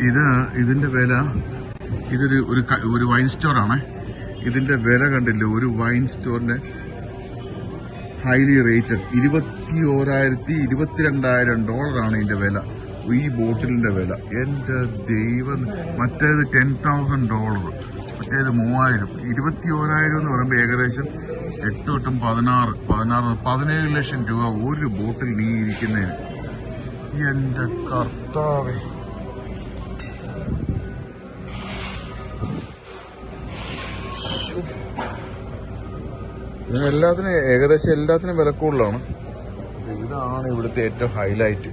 ഇത് ഇതിന്റെ വില ഇതൊരു ഒരു ഒരു വൈൻ സ്റ്റോറാണ് ഇതിന്റെ വില കണ്ടില്ലേ? ഒരു വൈൻ സ്റ്റോറിന്റെ ഹൈലി റേറ്റഡ് ഇരുപത്തി ഓരായിരത്തി ഇരുപത്തിരണ്ടായിരം ഡോളറാണ് ഇതിന്റെ വില. ഈ ബോട്ടിലിന്റെ വില. എന്റെ ദൈവം. മറ്റേത് ടെൻ തൗസൻഡ് ഡോളർ മറ്റേത് മൂവായിരം. ഇരുപത്തി ഓരായിരം എന്ന് പറയുമ്പോൾ ഏകദേശം എട്ട് തൊട്ടും പതിനാറ് പതിനാറ് പതിനേഴ് ലക്ഷം രൂപ ഒരു ബോട്ടിൽ നീ ഇരിക്കുന്നതിന്. എന്റെ കർത്താവേ. ഇതിന് എല്ലാത്തിനും ഏകദേശം എല്ലാത്തിനും വില കൂടുതലാണ്. ഇതാണ് ഇവിടുത്തെ ഏറ്റവും ഹൈലൈറ്റ്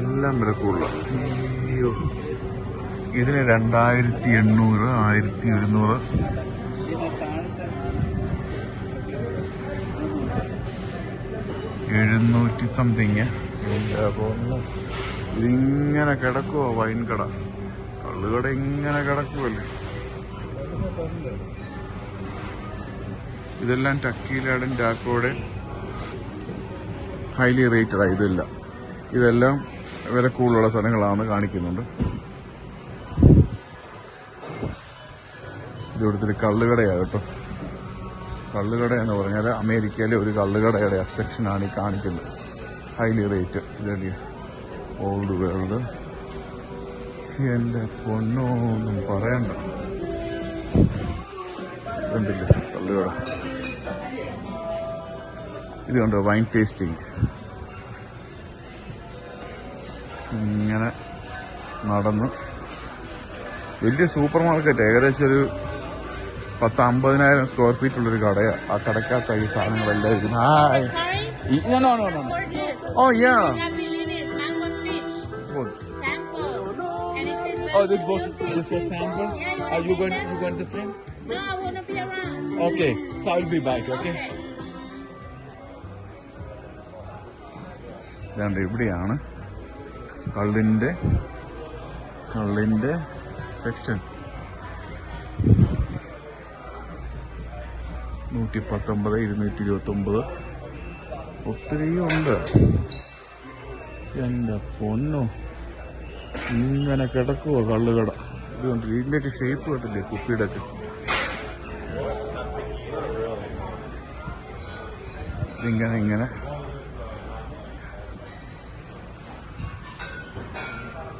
എല്ലാം വില കൂടുതലാണ് ഇതിന് രണ്ടായിരത്തി എണ്ണൂറ് ആയിരത്തി ഒരുന്നൂറ്. എഴുന്നൂറ്റി സംതിങ് ഇതിങ്ങനെ കിടക്കുവോ വൈൻ കട? കള്ളുകട ഇങ്ങനെ കിടക്കുവല്ലേ? ഇതെല്ലാം ടക്കീലാടും ടാക്കോടെ ഹൈലി റേറ്റഡാണ് ഇതെല്ലാം. ഇതെല്ലാം വില കൂടുതലുള്ള സ്ഥലങ്ങളാണ് കാണിക്കുന്നുണ്ട്. ഇവിടുത്തെ കള്ളുകടയാണ് കേട്ടോ. കള്ളുകട എന്ന് പറഞ്ഞാൽ അമേരിക്കയിലെ ഒരു കള്ളുകടയുടെ സെക്ഷനാണ് ഈ കാണിക്കുന്നത്. ഹൈലി റേറ്റ് ഇതടി ഓൾഡ് വേൾഡ് എന്റെ പൊന്നൊന്നും പറയണ്ട. കള്ളുകട. ഇത് കണ്ടോ? വൈൻ ടേസ്റ്റിംഗ് ഇങ്ങനെ നടന്ന്. വലിയ സൂപ്പർ മാർക്കറ്റ് ഏകദേശം ഒരു പത്തമ്പതിനായിരം സ്ക്വയർ ഫീറ്റ് ഉള്ളൊരു കടയാണ് ആ കടക്കകത്ത് ഈ സാധനങ്ങളെല്ലാം ഇവിടെയാണ് കള്ളിന്റെ കള്ളിന്റെ സെക്ഷൻ നൂറ്റി പത്തൊമ്പത് ഇരുന്നൂറ്റി ഇരുപത്തി ഒമ്പത് ഒത്തിരി ഉണ്ട്. എന്റെ പൊന്നോ. ഇങ്ങനെ കിടക്കുവോ കള്ളുകട? ഇതുകൊണ്ട് ഇതിന്റെയൊക്കെ ഷേപ്പ് കണ്ടില്ലേ കുപ്പിയുടെ ഒക്കെ ഇതിങ്ങനെ ഇങ്ങനെ.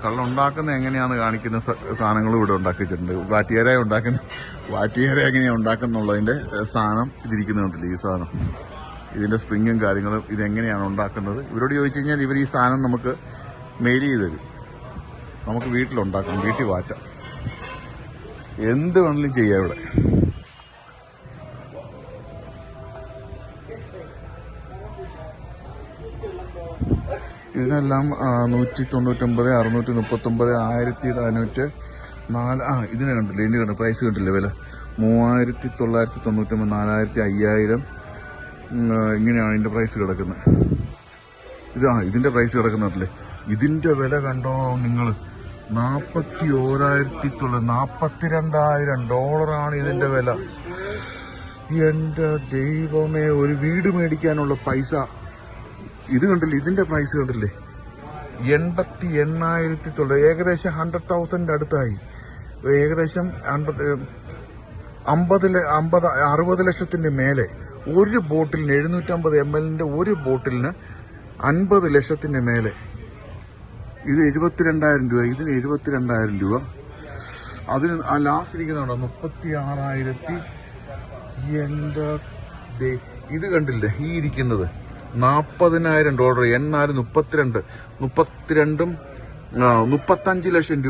കള്ളുണ്ടാക്കുന്ന എങ്ങനെയാന്ന് കാണിക്കുന്ന സാധനങ്ങളും ഇവിടെ ഉണ്ടാക്കിയിട്ടുണ്ട്. വാറ്റിയേര ഉണ്ടാക്കുന്ന വാറ്റിയേര എങ്ങനെയാണ് ഉണ്ടാക്കുന്നുള്ളതിന്റെ സാധനം ഇതിരിക്കുന്നുണ്ടല്ലോ ഈ സാധനം? ഇതിന്റെ സ്പ്രിങ്ങും കാര്യങ്ങളും ഇതെങ്ങനെയാണ് ഉണ്ടാക്കുന്നത്? ഇവരോട് ചോദിച്ചു കഴിഞ്ഞാൽ ഇവർ ഈ സാധനം നമുക്ക് മെയിൽ ചെയ്ത് തരും. നമുക്ക് വീട്ടിലുണ്ടാക്കാം വീട്ടിൽ വാറ്റാം. എന്ത് വേണമെങ്കിലും ചെയ്യാം ഇവിടെ. ഇതിനെല്ലാം നൂറ്റി തൊണ്ണൂറ്റൊമ്പത് അറുന്നൂറ്റി മുപ്പത്തൊമ്പത് ആയിരത്തി നാനൂറ്റ് നാല് ആ ഇതിനെ കണ്ടില്ലേ ഇതിന് കണ്ടു പ്രൈസ് കണ്ടില്ലേ വില? മൂവായിരത്തി തൊള്ളായിരത്തി തൊണ്ണൂറ്റൊമ്പത് നാലായിരത്തി അയ്യായിരം ഇങ്ങനെയാണ് ഇതിന്റെ പ്രൈസ് കിടക്കുന്നത്. ഇത് ആ ഇതിന്റെ പ്രൈസ് കിടക്കുന്നുണ്ടല്ലേ? ഇതിന്റെ വില കണ്ടോ നിങ്ങൾ നാൽപ്പത്തി ഓരായിരത്തി തൊള്ളായിരത്തി നാപ്പത്തിരണ്ടായിരം ഡോളറാണ് ഇതിന്റെ വില. എന്റെ ദൈവമേ ഒരു വീട് മേടിക്കാനുള്ള പൈസ. ഇത് കണ്ടില്ലേ ഇതിന്റെ പ്രൈസ് കണ്ടില്ലേ? എൺപത്തി എണ്ണായിരത്തി തൊള്ളായിരം ഏകദേശം ഹൺഡ്രഡ് തൗസൻഡ് അടുത്തായി. ഏകദേശം അൻപത് അമ്പത് അമ്പത് അറുപത് ലക്ഷത്തിന്റെ മേലെ ഒരു ബോട്ടിലിന് എഴുന്നൂറ്റമ്പത് എം എല്ലിന്റെ ഒരു ബോട്ടിലിന് അൻപത് ലക്ഷത്തിന്റെ മേലെ. ഇത് എഴുപത്തിരണ്ടായിരം രൂപ ഇതിന് എഴുപത്തിരണ്ടായിരം രൂപ. അതിന് ആ ലാസ്റ്റ് ഇരിക്കുന്നുണ്ടോ മുപ്പത്തി ആറായിരത്തി എന്റെ ഇത് കണ്ടില്ലേ? ഈ ഇരിക്കുന്നത്. നാൽപ്പതിനായിരം ഡോളർ എണ്ണായിരം മുപ്പത്തിരണ്ട് മുപ്പത്തിരണ്ടും മുപ്പത്തഞ്ച് ലക്ഷം രൂപ